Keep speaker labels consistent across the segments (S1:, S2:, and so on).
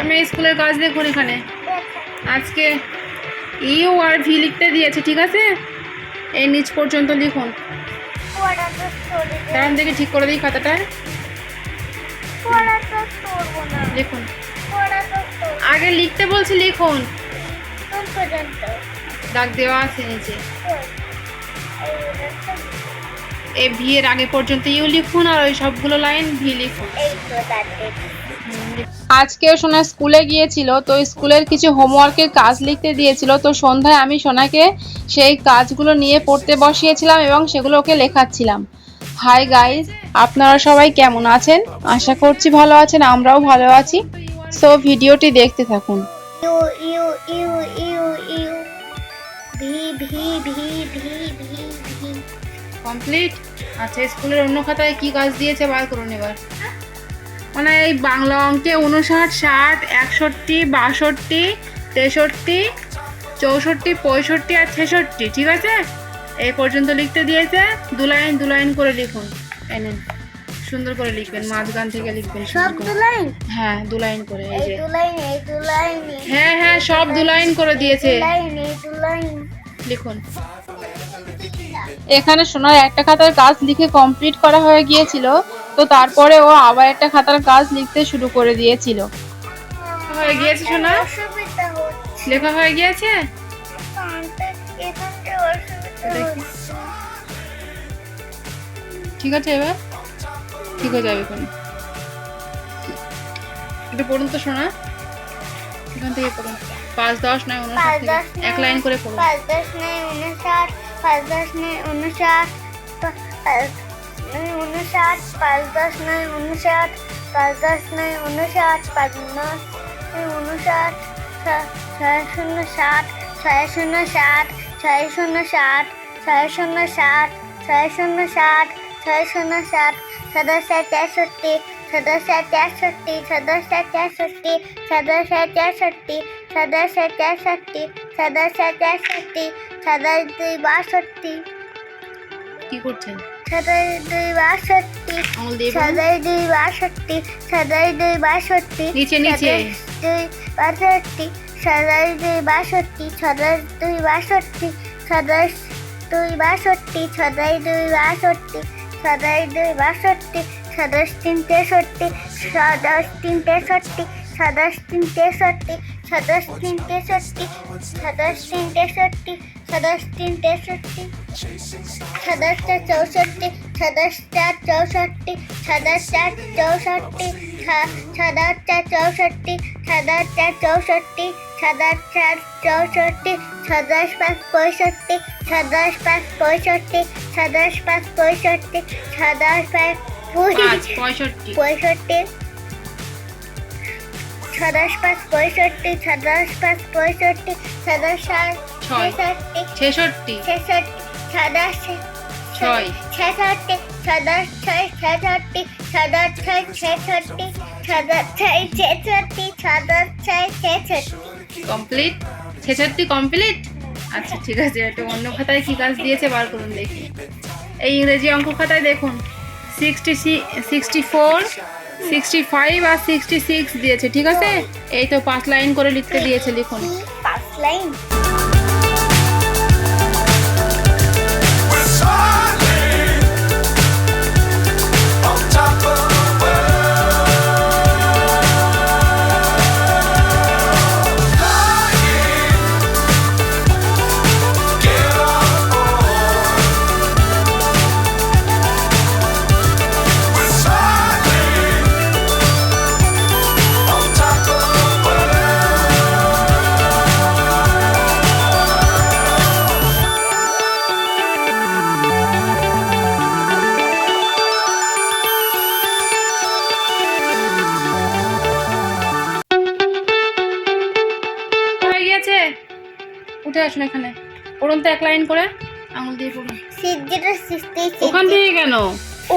S1: আমি স্কুলের কাজ দেখুন এখানে। আজকে ইউ আর ভি লিখতে দিয়েছে, ঠিক আছে? এই নিচ পর্যন্ত লিখুন। দাঁড়ান দেখে ঠিক করে দিই
S2: না
S1: লিখুন। আগে লিখতে বলছি, লিখুন। দাগ দেওয়া আছে নিচে। এ ভি এর আগে পর্যন্ত ইউ লিখুন আর ওই সবগুলো লাইন ভি লিখুন। আজকেও সোনা স্কুলে গিয়েছিল তো স্কুলের কিছু হোমওয়ার্কের কাজ লিখতে দিয়েছিল তো সন্ধ্যায় আমি সোনাকে সেই কাজগুলো নিয়ে পড়তে বসিয়েছিলাম এবং সেগুলো ওকে লেখাচ্ছিলাম। হাই গাইস আপনারা সবাই কেমন আছেন? আশা করছি ভালো আছেন আমরাও ভালো আছি। সো ভিডিওটি দেখতে থাকুন।
S2: U U U U U. V V V V V V
S1: complete? আচ্ছা স্কুলের অন্য খাতায় কি কাজ দিয়েছে বার করুন এবার। মানে এই বাংলা অঙ্কে উনষাট ষাট একষট্টি বাষট্টি তেষট্টি চৌষট্টি পঁয়ষট্টি আর ছেষট্টি ঠিক আছে? এই পর্যন্ত লিখতে দিয়েছে। দু লাইন দু লাইন করে লিখুন। এনেন সুন্দর করে লিখবেন মাঝখান থেকে লিখবেন
S2: সব দু লাইন?
S1: হ্যাঁ দু লাইন করে এই যে। হ্যাঁ হ্যাঁ সব দু লাইন করে দিয়েছে।
S2: দু লাইন এই দু লাইন।
S1: লিখুন। এখানে সোনার একটা খাতার কাজ লিখে কমপ্লিট করা হয়ে গিয়েছিল। তো তারপরে ও আবার একটা খাতার কাজ লিখতে শুরু করে দিয়েছিল। হয়ে গিয়েছে
S2: হচ্ছে।
S1: লেখা হয়ে গিয়েছে? ঠিক আছে এবার? ঠিক হয়ে যাবে এখন একটু পড়ুন তো শোনা। এখান থেকে পড়ুন। পাঁচ দশ নয় উনষাট এক লাইন করে পড়ুন।
S2: পাঁচ দশ নয় উনষাট পাঁচ দশ নয় উনষাট નહીં उन्नीस आठ पाँच दस नहीं उन्नीस आठ पाँच दस नहीं उन्नीस आठ पाँच दस नहीं उन्नीस आठ छः शून्य सात छः शून्य सात छः शून्य सात छः शून्य सात छः शून्य सात छः शून्य सात, सदस्य तेसठी सदस्य तेसठी सदस्य तेसठी सदस्य तेसठी सदस्य तेसठी सदस्य तेसठी सदस्य बासठी।
S1: কি করছেন
S2: সদস্য দুই বাষট্টি
S1: আঙুল দিয়ে পড়ুন।
S2: সদস্য দুই বাষট্টি সদস্য দুই বাষট্টি
S1: নিচে, নিচে।
S2: সদস্য দুই বাষট্টি সদস্য দুই বাষট্টি সদস্য দুই বাষট্টি সদস্য দুই বাষট্টি সদস্য দুই বাষট্টি সদস্য দুই বাষট্টি সদস্য তিন তেষট্টি সদস্য তিন তেষট্টি সদস্য তিন তেষট্টি সদস্য তিন তেষট্টি সদস্য তিন তেষট্টি છદસ તીન તેસઠી છદસ ચાર ચૌસઠી છદસ ચાર ચૌસઠી છદસ ચાર ચૌસઠી છદસ ચાર ચૌસઠી છદસ ચાર ચૌસઠી છદસ ચાર ચૌસઠી છદસ પાંચ પોસઠી છદસ પાંચ
S1: પોસઠી છદસ
S2: પાંચ પોસઠી છદસ પાંચ પોસઠી પોસઠી সদস্য পাঁচ পঁয়ষট্টি সদস্য পাঁচ পঁয়ষট্টি
S1: ছয়।
S2: ছেষট্টি
S1: ছেষট্টি।
S2: ছেষট্টি সদস্য
S1: ছয়।
S2: ছেষট্টি সদস্য ছেষট্টি সদস্য ছেষট্টি সদস্য ছেষট্টি সদস্য ছেষট্টি।
S1: কমপ্লিট? ছেষট্টি কমপ্লিট? আচ্ছা ঠিক আছে একটু অন্য খাতায় কি কাজ দিয়েছে বার করুন দেখি। এই ইংরেজি অঙ্ক খাতায় দেখুন। Sixty sixty four sixty five আর সিক্সটি সিক্স দিয়েছে ঠিক আছে? এই তো পাঁচ লাইন করে লিখতে দিয়েছে লিখুন।
S2: পাঁচ লাইন।
S1: উঠে আসুন এখানে পড়ুন তো এক লাইন করে আঙুল দিয়ে পড়ুন ওখান থেকে কেন
S2: ও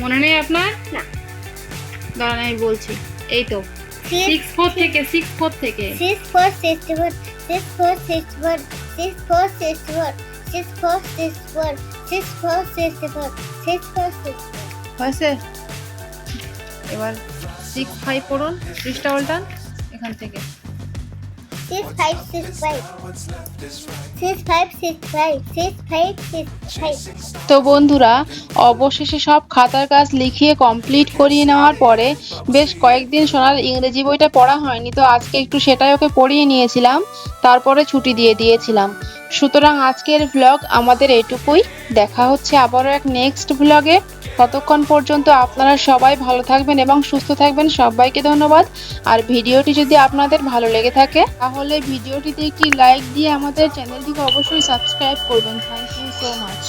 S1: মনে নেই আপনার
S2: না
S1: দাঁড়ান আমি বলছি এই তো
S2: সিক্স
S1: ফোর থেকে সিক্স ফোর থেকে
S2: six four six four six four six four six four six four six four six four six four six four six four six four
S1: হয়েছে এবার সিক্স ফাইভ পড়ুন পৃষ্ঠা উল্টান এখান থেকে
S2: সিক্স ফাইভ is right.
S1: তো বন্ধুরা, অবশেষে সব খাতার কাজ লিখিয়ে কমপ্লিট করিয়ে নেওয়ার পরে বেশ কয়েকদিন সোনার ইংরেজি বইটা পড়া হয়নি, তো আজকে একটু সেটাই ওকে পড়িয়ে নিয়েছিলাম, তারপরে ছুটি দিয়ে দিয়েছিলাম। সুতরাং আজকের ভ্লগ আমাদের এটুকুই। দেখা হচ্ছে আবারও এক নেক্সট ভ্লগে ততক্ষণ পর্যন্ত আপনারা সবাই ভালো থাকবেন এবং সুস্থ থাকবেন। সবাইকে ধন্যবাদ। আর ভিডিওটি যদি আপনাদের ভালো লেগে থাকে তাহলে ভিডিওটিতে একটি লাইক দিয়ে আমাদের চ্যানেলটিকে অবশ্যই সাবস্ক্রাইব করবেন। Thank you so much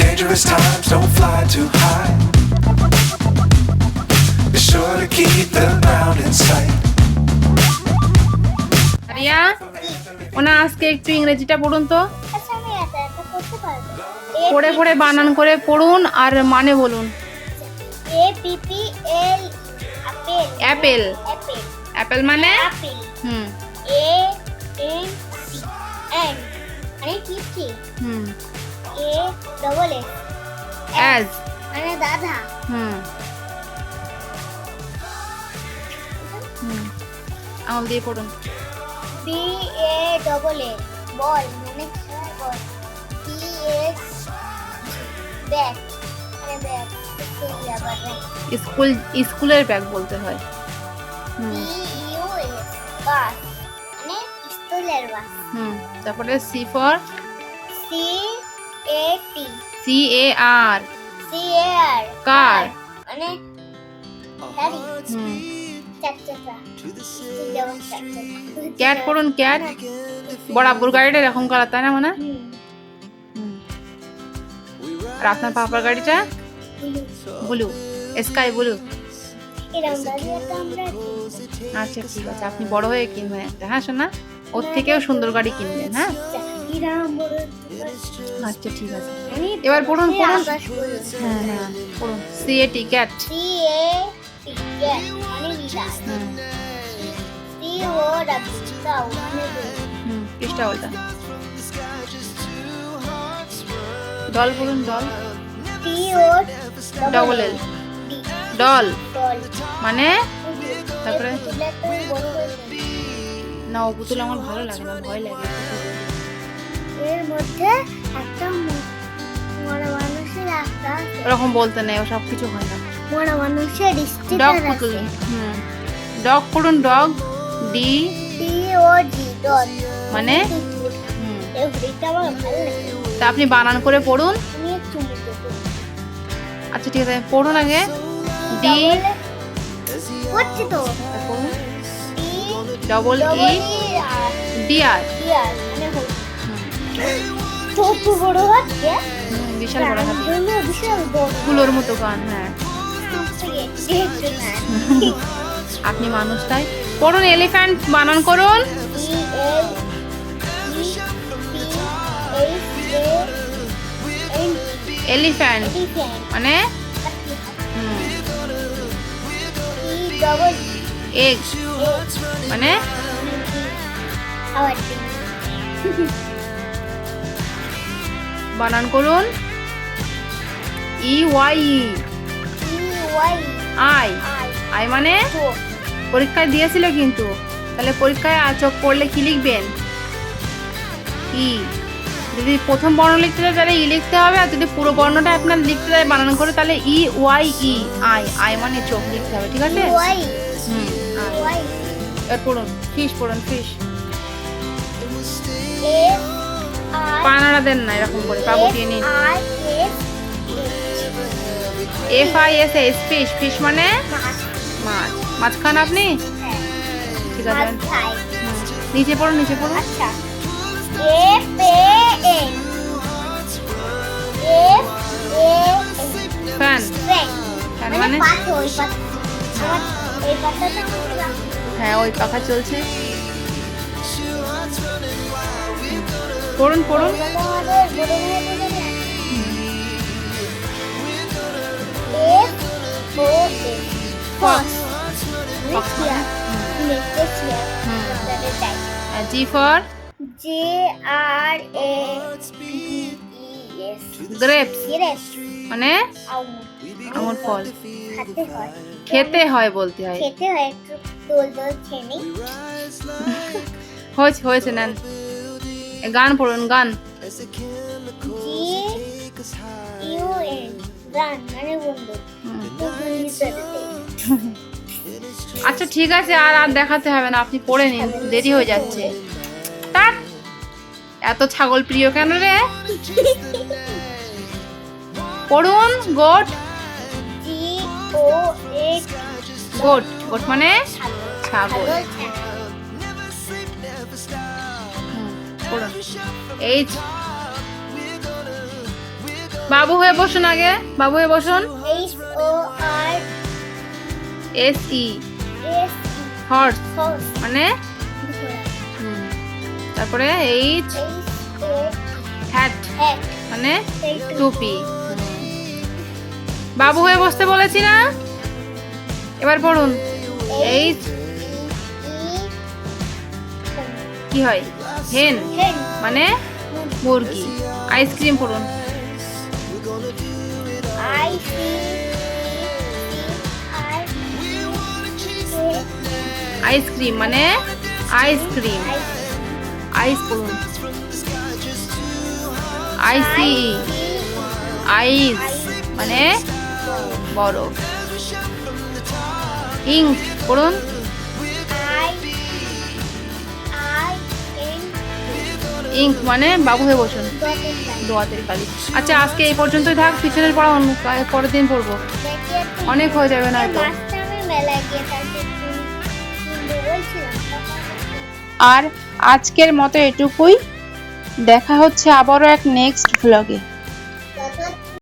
S3: Dangerous times, don't fly too high. Be sure to keep the ground in sight.
S1: Riya ওনা আজকে একটু ইংরেজিটা পড়ুন তো।
S2: আচ্ছা
S1: পড়ে পড়ে বানান করে পড়ুন আর মানে বলুন। অ্যাপেল।
S2: অ্যাপেল।
S1: মানে? হুম।
S2: A N C N. মানে
S1: হুম।
S2: এ ডবল এস
S1: অ্যাজ
S2: মানে দাদা।
S1: হুম। হুম। আঙুল দিয়ে পড়ুন।
S2: বি এ ডবল এ বল মানে বল টি এস মানে আবার
S1: স্কুল স্কুলের ব্যাগ বলতে হয়।
S2: ইউ এস বাস মানে স্কুলের বাস
S1: হুম তারপরে C for
S2: C A T
S1: C A R
S2: C A R
S1: car
S2: মানে গাড়ি।
S1: হুম। ক্যাট পড়ুন ক্যাট বড় আব্বুর গাড়িটা এরকম করা তাই না মানে? আর আপনার পাপার গাড়িটা? ব্লু স্কাই ব্লু আচ্ছা ঠিক আছে। আপনি বড় হয়ে কিনবেন একটা হ্যাঁ শোনা ওর থেকেও সুন্দর গাড়ি কিনবেন হ্যাঁ? আচ্ছা ঠিক আছে। এবার পড়ুন পড়ুন। হ্যাঁ হ্যাঁ পড়ুন। C A T cat
S2: C A T cat
S1: পৃষ্ঠা ওটা doll
S2: O
S1: double L doll. মানে? তারপরে? না ও পুতুল আমার ভালো লাগে না ভয় লাগে।
S2: এর মধ্যে একটা মানুষের আছে।
S1: ওরকম বলতে নেই ও সব কিছু হয় না।
S2: মরা মানুষের
S1: ডগ পুতুল হুম ডগ পড়ুন dog D
S2: T O G dot
S1: মানে তা আপনি বানান করে পড়ুন। আচ্ছা ঠিক আছে পড়ুন আগে ডি
S2: করছি তো
S1: ডবল ই
S2: ই
S1: ডি আর
S2: ই আর হল ছোট বড় হচ্ছে
S1: বিশাল বড় হাত
S2: বড়
S1: ফুলোর মতো গান হ্যাঁ আপনি মানুষ, তাই? পড়ুন এলিফ্যান্ট, বানান করুন। এলিফ্যান্ট মানে? এগ মানে? বানান করুন। E Y I.
S2: আই।
S1: মানে? পরীক্ষায় দিয়েছিল কিন্তু। তাহলে পরীক্ষায় চোখ পড়লে কি লিখবেন? ই। যদি প্রথম বর্ণ লিখতে চায় তাহলে ই লিখতে হবে। আর যদি পুরো বর্ণটা আপনার লিখতে চায় বানান করে তাহলে E Y E eye. Eye মানে চোখ লিখতে হবে ঠিক আছে? হুম। পড়ুন। ফিশ পড়ুন
S2: আর
S1: পানারা দেন না এরকম করে। পা গুটিয়ে নিন। F I S S fish fish মানে
S2: মাছ
S1: মাছ খান আপনি
S2: হ্যাঁ
S1: ঠিক আছে নিচে পড়ুন নিচে পড়ুন
S2: আচ্ছা F A N F A
S1: fan fan
S2: মানে
S1: মানে। হ্যাঁ ওই পাখা চলছে পড়ুন পড়ুন হুম।
S2: আপনাদের তাই
S1: G for
S2: J R A P E S
S1: grapes
S2: grapes
S1: মানে
S2: আঙুর
S1: ফল
S2: খেতে হয়
S1: বলতে হয়।
S2: খেতে হয় একটু দোল দোল খেয়ে
S1: হয়েছে হয়েছে নেন। গান পড়ুন গান।
S2: গান মানে বন্ধু।
S1: আচ্ছা ঠিক আছে আর আর দেখাতে হবে না আপনি পড়ে নিন দেরি হয়ে যাচ্ছে। তার এত ছাগল প্রিয় কেন রে? পড়ুন গোট। গোট গোট মানে ছাগল। এইচ বাবু হয়ে বসুন আগে বাবু হয়ে বসুন। S E horse. মানে? হুম, তারপরে এইচ? হ্যাট। মানে? টুপি। বাবু হয়ে বসতে বলেছি না? এবার পড়ুন। এইচ কি হয়? হেন। মানে? মুরগি। আইসক্রিম পড়ুন।
S2: আই
S1: আইসক্রিম মানে আইসক্রিম আইস পড়ুন আইসি আইস মানে বরফ. ইঙ্ক পড়ুন। ইঙ্ক মানে বাবু হয়ে বসুন। দোয়াতের কালি। আচ্ছা আজকে এই পর্যন্তই থাক। পিছনের পড়া অন্য পরের দিন পড়ব। অনেক হয়ে যাবে না তো? আর আজকের মতো এটুকুই। দেখা হচ্ছে আবারও এক নেক্সট ভ্লগে